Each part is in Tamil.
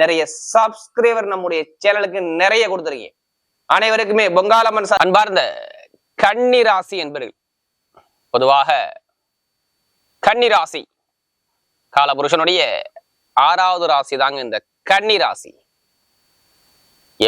நிறைய சப்ஸ்கிரைபர் நம்முடைய சேனலுக்கு நிறைய கொடுத்துருக்கீங்க. அனைவருக்குமே பொங்காலம்மன் சார் அன்பார்ந்த கன்னி ராசி என்பர்கள். பொதுவாக கன்னி ராசி காலபுருஷனுடைய ஆறாவது ராசி தாங்க இந்த கன்னி ராசி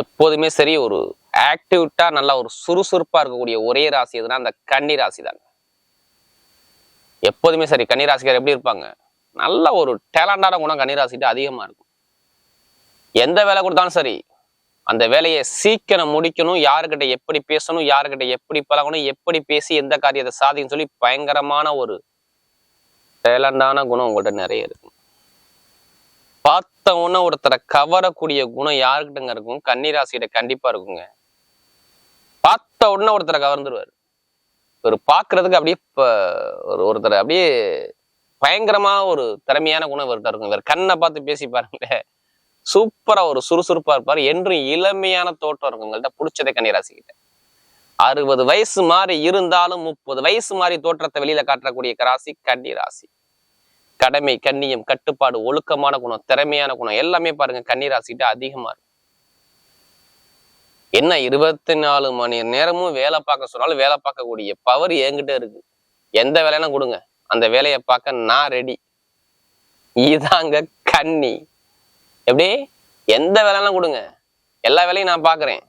எப்போதுமே சரி ஒரு ஆக்டிவிட்டா நல்லா ஒரு சுறுசுறுப்பா இருக்கக்கூடிய ஒரே ராசி எதுனா அந்த கன்னி ராசி தாங்க. எப்போதுமே சரி கன்னிராசிக்கார் எப்படி இருப்பாங்க? நல்ல ஒரு டேலண்டான குணம் கன்னிராசிட்டு அதிகமா இருக்கும். எந்த வேலை கொடுத்தாலும் சரி அந்த வேலையை சீக்கிரம் முடிக்கணும். யாருக்கிட்ட எப்படி பேசணும் யாருக்கிட்ட எப்படி பழகணும் எப்படி பேசி எந்த காரியத்தை சாதிக்கணும் சொல்லி பயங்கரமான ஒரு டேலண்டான குணம் உங்கள்கிட்ட நிறைய இருக்கும் பார்த்த உடனே ஒருத்தரை கவரக்கூடிய குணம் யாருக்கிட்டங்க இருக்கும்? கன்னிராசிகிட்ட கண்டிப்பா இருக்குங்க. பார்த்த உடனே ஒருத்தரை கவர்ந்துருவாரு. ஒரு பார்க்கறதுக்கு அப்படியே ஒரு ஒருத்தர் அப்படியே பயங்கரமா ஒரு திறமையான குணம் இவர்கிட்ட இருக்கும். இவர் கண்ணை பார்த்து பேசி பாருங்களேன். சூப்பரா ஒரு சுறுசுறுப்பா இருப்பார். என்றும் இளமையான தோற்றம் இருக்கும் உங்கள்கிட்ட பிடிச்சதே கன்னிராசிக்கிட்ட. அறுபது வயசு மாதிரி இருந்தாலும் முப்பது வயசு மாதிரி தோற்றத்தை வெளியில காட்டக்கூடிய ராசி கன்னி ராசி கடமை கண்ணியம் கட்டுப்பாடு ஒழுக்கமான குணம் திறமையான குணம் எல்லாமே பாருங்க கன்னி ராசிக்கிட்ட அதிகமா இருக்கும் என்ன இருபத்தி நாலு மணி நேரமும் வேலை பார்க்க சொன்னாலும் வேலை பார்க்கக்கூடிய பவர் என்கிட்ட இருக்கு. எந்த வேலைன்னா கொடுங்க. அந்த வேலையை பார்க்க நான் ரெடி இதாங்க கன்னி. எப்படி? எந்த வேலைலாம் கொடுங்க. எல்லா வேலையும் நான் பார்க்குறேன்.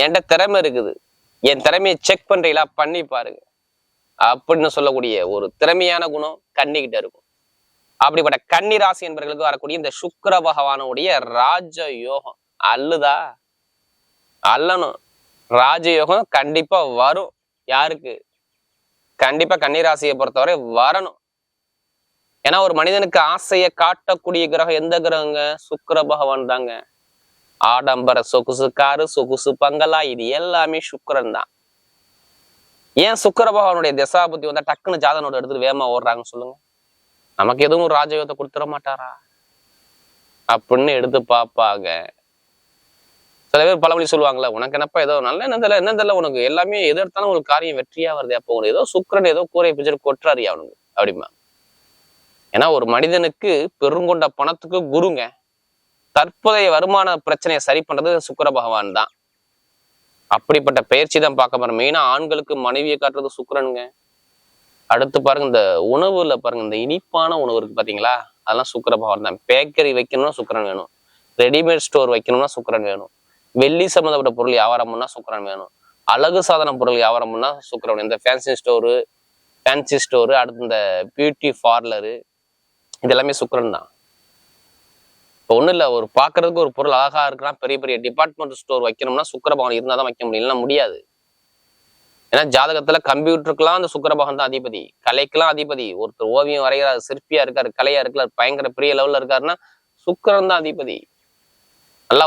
என்கிட்ட திறமை இருக்குது. என் திறமையை செக் பண்றீங்களா பண்ணி பாருங்க. அப்படின்னு சொல்லக்கூடிய ஒரு திறமையான குணம் கண்ணிக்கிட்ட இருக்கும். அப்படிப்பட்ட கன்னி ராசி என்பவர்களுக்கு வரக்கூடிய இந்த சுக்கர பகவானுடைய ராஜ யோகம். அல்லுதா? அல்லணும். ராஜயோகம் கண்டிப்பா வரும். யாருக்கு? கண்டிப்பா கன்னிராசியை பொறுத்தவரை வரணும். ஏன்னா ஒரு மனிதனுக்கு ஆசையை காட்டக்கூடிய கிரகம் எந்த கிரகங்க? சுக்கர பகவான் தாங்க. ஆடம்பர சொகுசு காரு சொகுசு பங்களா இது எல்லாமே சுக்கரன் தான். ஏன் சுக்கர பகவானுடைய திசாபுத்தி வந்தா டக்குன்னு ஜாதனோட எடுத்துட்டு வேகமா ஓடுறாங்க சொல்லுங்க. நமக்கு எதுவும் ராஜயோகத்தை கொடுத்துட மாட்டாரா? அப்படின்னு எடுத்து பார்ப்பாங்க. சில பேர் பழமொழி சொல்லுவாங்கல்ல உனக்கு என்னப்பா ஏதோ நல்ல என்ன தெரியல என்ன தெரியல உனக்கு. எல்லாமே எது எடுத்தாலும் உங்களுக்கு காரியம் வெற்றியா வருது. அப்போ உனக்கு ஏதோ சுக்கரன் ஏதோ கூரை பிடிச்சிட்டு கொட்டுறாரியா அவனுக்கு அப்படிமா ஏன்னா ஒரு மனிதனுக்கு பெருங்கொண்ட பணத்துக்கு குருங்க. தற்போதைய வருமான பிரச்சனையை சரி பண்றது சுக்கர பகவான் தான். அப்படிப்பட்ட பயிற்சி தான் பார்க்க போறோம். மெயினா ஆண்களுக்கு மனைவியை காட்டுறது சுக்கரனுங்க. அடுத்து பாருங்க இந்த உணவுல பாருங்க இந்த இனிப்பான உணவு இருக்கு பாத்தீங்களா? அதெல்லாம் சுக்கர பகவான் தான். பேக்கரி வைக்கணும்னா சுக்கரன் வேணும். ரெடிமேட் ஸ்டோர் வைக்கணும்னா சுக்கரன் வேணும். வெள்ளி சம்மந்தப்பட்ட பொருள் வியாபாரம் சுக்கரன் வேணும். அழகு சாதன பொருள் வியாபாரம் சுக்கரன் இந்த ஃபேன்சி ஸ்டோரு ஃபேன்சி ஸ்டோரு அடுத்து இந்த பியூட்டி பார்லரு இது எல்லாமே சுக்கரன் தான். இப்போ ஒன்றும் இல்லை ஒரு பார்க்கறதுக்கு ஒரு பொருள் அழகா இருக்குன்னா பெரிய பெரிய டிபார்ட்மெண்ட் ஸ்டோர் வைக்கணும்னா சுக்கரபவன் இருந்தால் தான் வைக்க முடியும். இல்லைன்னா முடியாது. ஏன்னா ஜாதகத்துல கம்ப்யூட்டருக்கெல்லாம் அந்த சுக்கரபகன் தான் அதிபதி. கலைக்கெல்லாம் அதிபதி. ஒருத்தர் ஓவியம் வரைகிறார் சிற்பியா இருக்காரு கலையா இருக்காரு பயங்கர பெரிய லெவல்ல இருக்காருன்னா சுக்கரன் தான் அதிபதி. நல்லா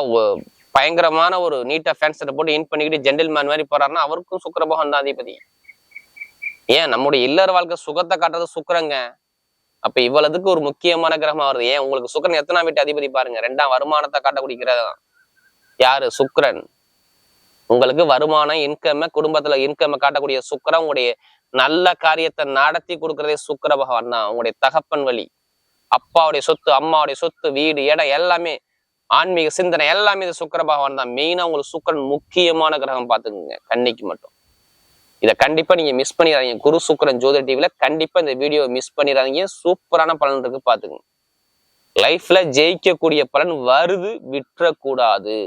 பயங்கரமான ஒரு நீட்டா ஃபேன் போட்டு இன் பண்ணிக்கிட்டு ஜென்டில் மேன் மாதிரி போறாருன்னா அவருக்கும் சுக்கரபகன் தான் அதிபதி. ஏன்? நம்முடைய இல்லற வாழ்க்கை சுகத்தை காட்டுறது சுக்கரங்க. அப்ப இவ்வளவுக்கு ஒரு முக்கியமான கிரகமா வருது. ஏன்? உங்களுக்கு சுக்கரன் எத்தனாம் வீட்டு அதிபதி பாருங்க. ரெண்டாம் வருமானத்தை காட்டக்கூடிய கிரகம். யாரு? சுக்கரன். உங்களுக்கு வருமானம் இன்கம் குடும்பத்துல இன்கம் காட்டக்கூடிய சுக்கரன் உங்களுடைய நல்ல காரியத்தை நடத்தி கொடுக்கறதே சுக்கர பகவான் தான். உங்களுடைய தகப்பன் வழி. அப்பாவுடைய சொத்து அம்மாவுடைய சொத்து வீடு இடம் எல்லாமே ஆன்மீக சிந்தனை எல்லாமே இது சுக்கிர பகவான் தான். மெயினா உங்களுக்கு சுக்கிரன் முக்கியமான கிரகம் பாத்துக்கோங்க கன்னிக்கு மட்டும். இதை கண்டிப்பா நீங்க மிஸ் பண்ணிடாதீங்க. குரு சுக்கரன் ஜோதிட டிவில கண்டிப்பா இந்த வீடியோ மிஸ் பண்ணிடாதீங்க. சூப்பரான பலன் இருக்கு பாத்துக்குங்க லைஃப்ல ஜெயிக்கக்கூடிய பலன் வருது விட்டுறக்கூடாது.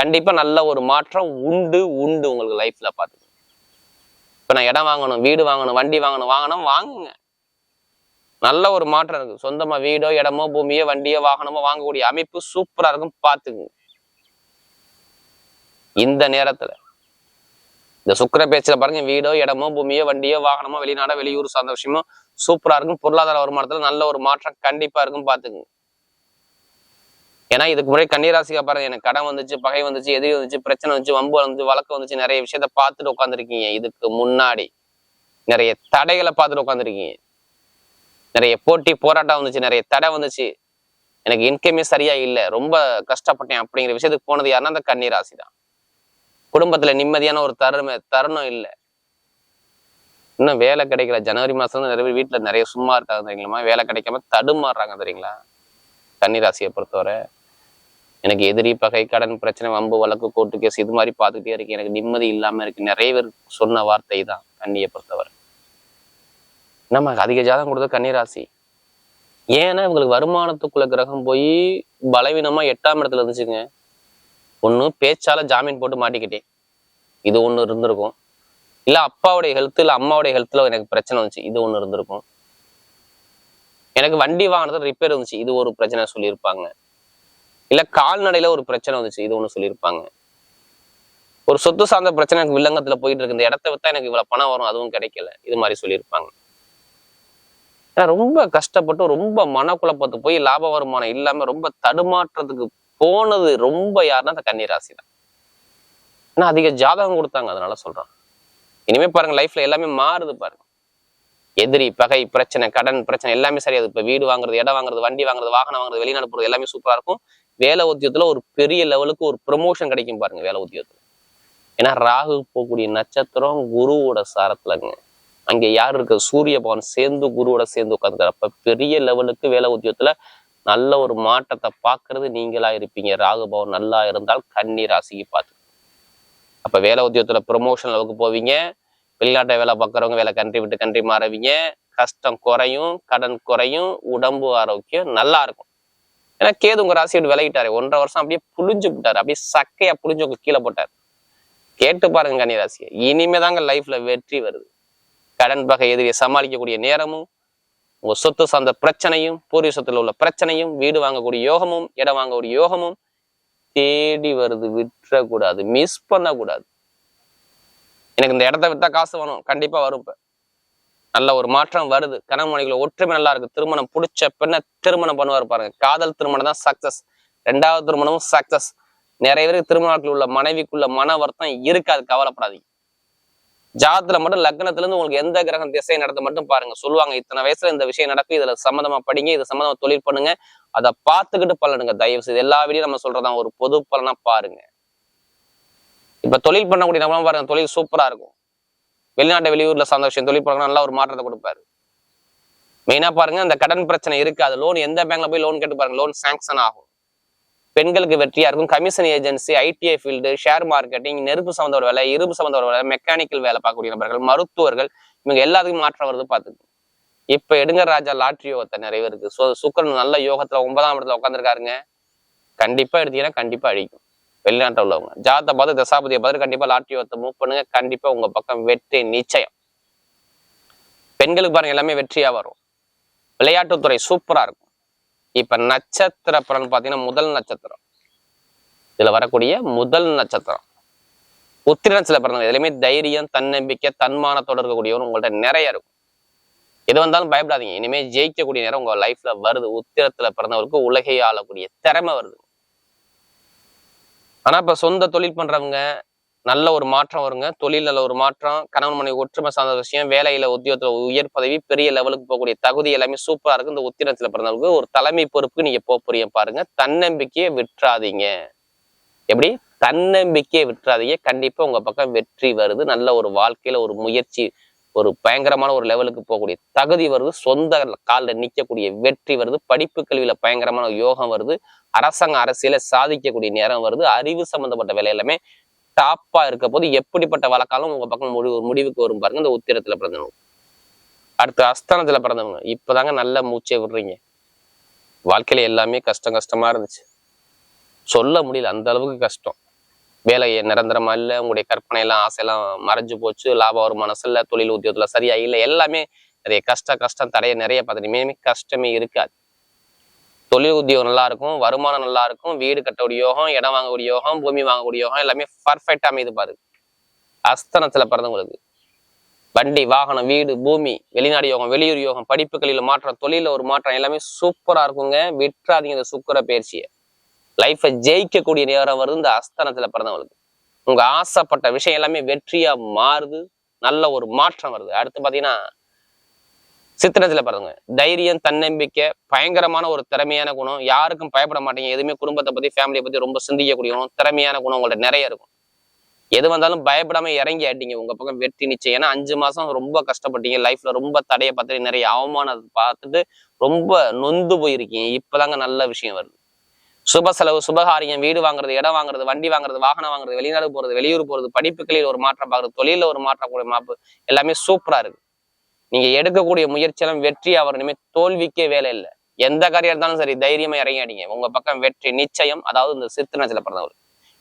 கண்டிப்பா நல்ல ஒரு மாற்றம் உண்டு உண்டு உங்களுக்கு லைஃப்ல பாத்துக்கோங்க இப்ப நான் இடம் வாங்கணும் வீடு வாங்கணும் வண்டி வாங்கணும் வாங்கணும் வாங்குங்க. நல்ல ஒரு மாற்றம் இருக்கு. சொந்தமா வீடோ இடமோ பூமியோ வண்டியோ வாகனமோ வாங்கக்கூடிய அமைப்பு சூப்பரா இருக்கும் பாத்துக்குங்க இந்த நேரத்துல. இந்த சுக்கிர பேச்சில் பாருங்க வீடோ இடமோ பூமியோ வண்டியோ வாகனமோ வெளிநாடோ வெளியூர் சார்ந்த விஷயமோ சூப்பரா இருக்கும். பொருளாதார வருமானத்துல நல்ல ஒரு மாற்றம் கண்டிப்பா இருக்கும் பாத்துக்குங்க ஏன்னா இதுக்கு முன்னாடி கன்னிராசிக்கா பாருங்க எனக்கு கடன் வந்துச்சு பகை வந்துச்சு எதிரி வந்துச்சு பிரச்சனை வந்துச்சு வம்பு வந்துச்சு வழக்கு வந்துச்சு நிறைய விஷயத்த பார்த்துட்டு உட்காந்துருக்கீங்க இதுக்கு முன்னாடி நிறைய தடைகளை பார்த்துட்டு உட்காந்துருக்கீங்க நிறைய போட்டி போராட்டம் வந்துச்சு நிறைய தடை வந்துச்சு. எனக்கு இன்கமே சரியா இல்லை ரொம்ப கஷ்டப்பட்டேன் அப்படிங்கிற விஷயத்துக்கு போனது யாருன்னா அந்த கன்னிராசி தான் குடும்பத்துல நிம்மதியான ஒரு தருமை தருணம் இல்லை. இன்னும் வேலை கிடைக்கல. ஜனவரி மாசம் நிறைய பேர் வீட்டுல நிறைய சும்மா இருக்காங்க தெரியுங்களா வேலை கிடைக்காம தடுமாறுறாங்க தெரியுங்களா? கன்னிராசியை பொறுத்தவரை. எனக்கு எதிரி பகை கடன் பிரச்சனை வம்பு வழக்கு கோர்ட்டு கேஸ் இது மாதிரி பார்த்துக்கிட்டே இருக்கு எனக்கு நிம்மதி இல்லாம இருக்கு. நிறைய பேர் சொன்ன வார்த்தை தான் கன்னியை பொறுத்தவரை. நம்ம அதிக ஜாதகம் கொடுத்த கன்னிராசி ஏன்னா இவங்களுக்கு வருமானத்துக்குள்ள கிரகம் போய் பலவீனமா எட்டாம் இடத்துல இருந்துச்சுங்க. ஒண்ணு பேச்சால ஜாமீன் போட்டு மாட்டிக்கிட்டேன். இது ஒன்று இருந்திருக்கும். இல்ல அப்பாவுடைய ஹெல்த் இல்ல அம்மாவுடைய ஹெல்த்ல எனக்கு பிரச்சனை வந்துச்சு. இது ஒன்று இருந்திருக்கும். எனக்கு வண்டி வாங்கினது ரிப்பேர் வந்துச்சு இது ஒரு பிரச்சனை சொல்லியிருப்பாங்க. இல்ல கால்நடையில் ஒரு பிரச்சனை வந்துச்சு. இது ஒண்ணு சொல்லியிருப்பாங்க. ஒரு சொத்து சார்ந்த பிரச்சனை எனக்கு வில்லங்கத்தில் போயிட்டு இருக்கு. இந்த இடத்த வித்தா எனக்கு இவ்வளவு பணம் வரும். அதுவும் கிடைக்கல. இது மாதிரி சொல்லியிருப்பாங்க. ஏன்னா ரொம்ப கஷ்டப்பட்டு ரொம்ப மனக்குழப்பத்து போய் லாப வருமானம் இல்லாம ரொம்ப தடுமாற்றத்துக்கு போனது ரொம்ப யாருன்னா அந்த கன்னிராசி தான் ஏன்னா அதிக ஜாதகம் கொடுத்தாங்க அதனால சொல்றான். இனிமே பாருங்க லைஃப்ல எல்லாமே மாறுது பாருங்க. எதிரி பகை பிரச்சனை கடன் பிரச்சனை எல்லாமே சரியாது. இப்ப வீடு வாங்குறது இடம் வாங்குறது வண்டி வாங்குறது வாகனம் வாங்குறது வெளிநாடு போறது எல்லாமே சூப்பரா இருக்கும். வேலை உத்தியத்துல ஒரு பெரிய லெவலுக்கு ஒரு ப்ரொமோஷன் கிடைக்கும் பாருங்க வேலை உத்தியோகத்துல. ஏன்னா ராகு போகக்கூடிய நட்சத்திரம் குருவோட சாரத்துலங்க. அங்க யார் இருக்க? சூரிய பவன் சேர்ந்து குருவோட சேர்ந்து உட்காந்துக்கிறார் அப்ப பெரிய லெவலுக்கு வேலை உத்தியோகத்துல நல்ல ஒரு மாற்றத்தை பார்க்கறது நீங்களா இருப்பீங்க. ராகுபவன் நல்லா இருந்தால் கன்னி ராசிக்கு பார்த்து. அப்ப வேலை உத்தியோகத்துல ப்ரொமோஷன் அளவுக்கு போவீங்க. வெளிநாட்டை வேலை பார்க்குறவங்க வேலை கண்ட்ரி விட்டு கண்ட்ரி மாறவீங்க. கஷ்டம் குறையும் கடன் குறையும் உடம்பு ஆரோக்கியம் நல்லா இருக்கும். ஏன்னா கேது உங்க ராசி விட்டு விலகிட்டாரு. ஒன்றரை வருஷம் அப்படியே புளிஞ்சு விட்டாரு அப்படியே சக்கையா புளிஞ்சு உங்க கீழே போட்டார். கேட்டு பாருங்க கன்னி ராசியை. இனிமே தாங்க லைஃப்ல வெற்றி வருது. கடன் பகை எதிரியை சமாளிக்கக்கூடிய நேரமும் உங்க சொத்து சார்ந்த பிரச்சனையும் பூர்வீக சொத்துல உள்ள பிரச்சனையும் வீடு வாங்கக்கூடிய யோகமும் இடம் வாங்கக்கூடிய யோகமும் தேடி வருது. விட்டுறக்கூடாது. மிஸ் பண்ணக்கூடாது. எனக்கு இந்த இடத்த வித்தா காசு வேணும். கண்டிப்பா வரும் இப்போ. நல்ல ஒரு மாற்றம் வருது. கணவன் ஒற்றுமை நல்லா இருக்கு. திருமணம் பிடிச்ச பெண்ணை திருமணம் பண்ணுவார் பாருங்க. காதல் திருமணம் தான் சக்சஸ் ரெண்டாவது திருமணமும் சக்சஸ் நிறைய பேருக்கு திருமணத்தில் உள்ள மனைவிக்குள்ள மன வருத்தம் இருக்காது. கவலைப்படாதீங்க. ஜாதத்துல மட்டும் லக்னத்துல இருந்து உங்களுக்கு எந்த கிரகம் திசை நடத்த மட்டும் பாருங்க. சொல்லுவாங்க இத்தனை வயசுல இந்த விஷயம் நடக்கும் இதுல சம்மந்தமா படிங்க இது சம்மந்தமா தொழில் பண்ணுங்க. அதை பார்த்துக்கிட்டு பலனுங்க. தயவு செய்து எல்லா வீடியும் நம்ம சொல்றதான் ஒரு பொது பலனா பாருங்க. இப்ப தொழில் பண்ணக்கூடிய நம்ம பாருங்க தொழில் சூப்பரா இருக்கும். வெளிநாட்டு வெளியூர்ல சார்ந்த விஷயம் தொழில் பண்ண நல்லா ஒரு மாற்றத்தை கொடுப்பாரு. மெயினா பாருங்க அந்த கடன் பிரச்சனை இருக்காது லோன் எந்த பேங்க்ல போய் லோன் கேட்டு பாருங்க. லோன் சாங்ஷன் ஆகும். பெண்களுக்கு வெற்றியா இருக்கும். Commission agency ITI field share marketing நெருப்பு சம்மந்த ஒரு வேலை இரும்பு சம்மந்த ஒரு வேலை மெக்கானிக்கல் வேலை பார்க்கக்கூடிய நபர்கள் மருத்துவர்கள் இவங்க எல்லாத்துக்கும் மாற்றம் வருது பார்த்துக்கு. இப்ப எடுங்க ராஜா லாட்ரி யோகத்தை நிறைய இருக்கு சு சுக்கரன் நல்ல யோகத்துல ஒன்பதாம் இடத்துல உட்காந்துருக்காருங்க கண்டிப்பா எடுத்தீங்கன்னா கண்டிப்பா அழிக்கும் வெளிநாட்டில் உள்ளவங்க. ஜாதத்தை பார்த்து தசாபதியை பார்த்து கண்டிப்பா லாட்ரி யோகத்தை மூவ் பண்ணுங்க. கண்டிப்பா உங்க பக்கம் வெற்றி நிச்சயம். பெண்களுக்கு பாருங்க எல்லாமே வெற்றியா வரும். விளையாட்டுத்துறை சூப்பரா இருக்கும். இப்ப நட்சத்திர பலன் பாத்தீங்கன்னா முதல் நட்சத்திரம். இதுல வரக்கூடிய முதல் நட்சத்திரம். உத்திரத்துல பிறந்தவங்க எதுலையுமே தைரியம் தன்னம்பிக்கை தன்மானத்தோட இருக்கக்கூடியவங்க உங்கள்ட்ட நிறைய இருக்கும். எது வந்தாலும் பயப்படாதீங்க. இனிமே ஜெயிக்கக்கூடிய நேரம் உங்க லைஃப்ல வருது. உத்திரத்துல பிறந்தவருக்கு உலகை ஆளக்கூடிய திறமை வருது. ஆனா இப்ப சொந்த தொழில் பண்றவங்க நல்ல ஒரு மாற்றம் வருங்க. தொழிலில் ஒரு மாற்றம் கணவன் மனைவி ஒற்றுமை சார்ந்த விஷயம் வேலையில உத்தியோகத்துல உயர் பதவி பெரிய லெவலுக்கு போகக்கூடிய தகுதி எல்லாமே சூப்பரா இருக்கு. இந்த உத்திரத்தில் பிறந்தவங்களுக்கு ஒரு தலைமை பொறுப்புக்கு நீங்க போக போறீங்க பாருங்க. தன்னம்பிக்கையை விட்டுறாதீங்க எப்படி? தன்னம்பிக்கையை விட்டுறாதீங்க கண்டிப்பா உங்க பக்கம் வெற்றி வருது. நல்ல ஒரு வாழ்க்கையில ஒரு முயற்சி ஒரு பயங்கரமான ஒரு லெவலுக்கு போகக்கூடிய தகுதி வருது. சொந்த காலில் நிற்கக்கூடிய வெற்றி வருது. படிப்பு கல்வியில பயங்கரமான யோகம் வருது. அரசாங்க அரசியல சாதிக்கக்கூடிய நேரம் வருது. அறிவு சம்பந்தப்பட்ட வேலை எல்லாமே டாப்பா இருக்க போது எப்படிப்பட்ட வழக்காலும் உங்க பக்கம் முடிவு முடிவுக்கு வரும் பாருங்க இந்த உத்திரத்துல பிறந்தவங்க. அடுத்து அஸ்தானத்துல பிறந்தவங்க. இப்பதாங்க நல்ல மூச்சை விடுறீங்க. வாழ்க்கையில எல்லாமே கஷ்டம் கஷ்டமா இருந்துச்சு. சொல்ல முடியல அந்த அளவுக்கு கஷ்டம். வேலை நிரந்தரமா இல்லை உங்களுடைய கற்பனை எல்லாம் ஆசையெல்லாம் மறைஞ்சு போச்சு லாப வருமானம் இல்லை தொழில் உத்தியோகத்துல சரியா இல்லை எல்லாமே நிறைய கஷ்ட கஷ்டம் தடைய நிறைய பார்த்துட்டு கஷ்டமே இருக்காது. தொழில் உத்தியோகம் நல்லா இருக்கும் வருமானம் நல்லா இருக்கும் வீடு கட்டக்கூடிய யோகம் இடம் வாங்கக்கூடிய யோகம் பூமி வாங்கக்கூடிய யோகம் எல்லாமே பர்ஃபெக்டா அமைது பாரு. அஸ்தனத்துல பிறந்தவங்களுக்கு. வண்டி வாகனம் வீடு பூமி வெளிநாடு யோகம் வெளியூர் யோகம் படிப்புகளில் மாற்றம் தொழில ஒரு மாற்றம் எல்லாமே சூப்பரா இருக்குங்க. விட்டுறாதீங்க இந்த சுக்கர பயிற்சியை. லைஃப்பை ஜெயிக்கக்கூடிய நேரம் வருது இந்த அஸ்தனத்துல பிறந்தவங்களுக்கு. உங்க ஆசைப்பட்ட விஷயம் எல்லாமே வெற்றியா மாறுது நல்ல ஒரு மாற்றம் வருது. அடுத்து பாத்தீங்கன்னா சித்திரத்துல பாருங்க. தைரியம் தன்னம்பிக்கை பயங்கரமான ஒரு திறமையான குணம். யாருக்கும் பயப்பட மாட்டீங்க. எதுவுமே குடும்பத்தை பத்தி ஃபேமிலியை பத்தி ரொம்ப சிந்திக்கக்கூடிய குணம் திறமையான குணம் உங்கள்ட்ட நிறைய இருக்கும். எது வந்தாலும் பயப்படாம இறங்கி ஆட்டிங்க உங்க பக்கம் வெற்றி நிச்சயம். ஏன்னா அஞ்சு மாசம் ரொம்ப கஷ்டப்பட்டீங்க. லைஃப்ல ரொம்ப தடையை பார்த்துட்டு நிறைய அவமானத்தை பார்த்துட்டு ரொம்ப நொந்து போயிருக்கீங்க. இப்பதாங்க நல்ல விஷயம் வருது. சுப செலவு சுபகாரியம் வீடு வாங்குறது இடம் வாங்குறது வண்டி வாங்குறது வாகனம் வாங்குறது வெளிநாடு போறது வெளியூர் போறது படிப்புகளில் ஒரு மாற்றம் பார்க்கறது தொழில ஒரு மாற்றம் கூட மாப்பு எல்லாமே சூப்பரா இருக்கு. நீங்க எடுக்கக்கூடிய முயற்சியெல்லாம் வெற்றி அவர் இனிமே தோல்விக்கே வேலை இல்லை. எந்த காரியம் இருந்தாலும் சரி தைரியமா இறங்கிடுங்க உங்க பக்கம் வெற்றி நிச்சயம். அதாவது இந்த சித்திரத்தில் பிறந்தவர்.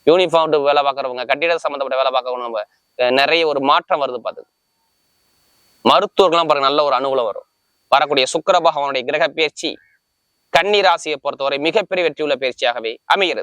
யூனிஃபார்ம் வேலை பார்க்கறவங்க கட்டிட சம்பந்தப்பட்ட வேலை பார்க்கறவங்க நிறைய ஒரு மாற்றம் வருது பார்த்து மருத்துவர்கள்லாம் பாருங்க நல்ல ஒரு அனுகூலம் வரும். வரக்கூடிய சுக்கர பகவானுடைய கிரக பயிற்சி கன்னி ராசியை பொறுத்தவரை மிகப்பெரிய வெற்றியுள்ள பயிற்சியாகவே அமைகிறது.